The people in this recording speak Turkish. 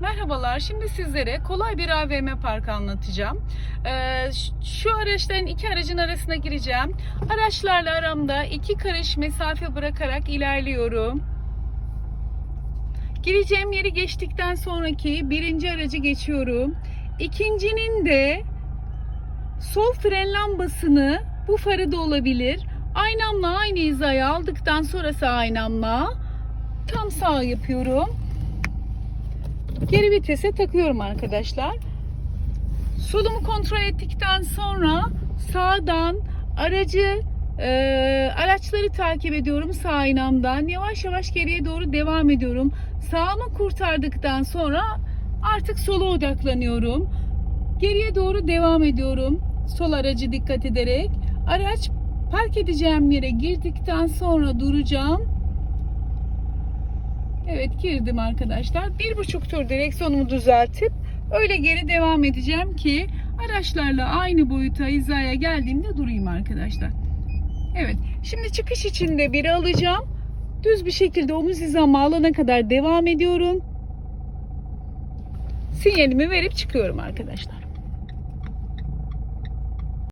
Merhabalar. Şimdi sizlere kolay bir AVM parkı anlatacağım. Ee, şu araçların iki aracın arasına gireceğim. Araçlarla aramda iki karış mesafe bırakarak ilerliyorum. Gireceğim yeri geçtikten sonraki birinci aracı geçiyorum. İkincinin de sol fren lambasını bu farı da olabilir. Aynamla aynı hizaya aldıktan sonrası aynamla tam sağ yapıyorum. Geri vitese takıyorum arkadaşlar. Solumu kontrol ettikten sonra sağdan aracı e, araçları takip ediyorum sağ aynamdan. Yavaş yavaş geriye doğru devam ediyorum. Sağımı kurtardıktan sonra artık sola odaklanıyorum. Geriye doğru devam ediyorum. Sol aracı dikkat ederek. Araç park edeceğim yere girdikten sonra duracağım. Evet girdim arkadaşlar. Bir buçuk tur direksiyonumu düzeltip öyle geri devam edeceğim ki araçlarla aynı boyuta hizaya geldiğimde durayım arkadaşlar. Evet şimdi çıkış içinde biri alacağım. Düz bir şekilde omuz hizamı alana kadar devam ediyorum. Sinyalimi verip çıkıyorum arkadaşlar.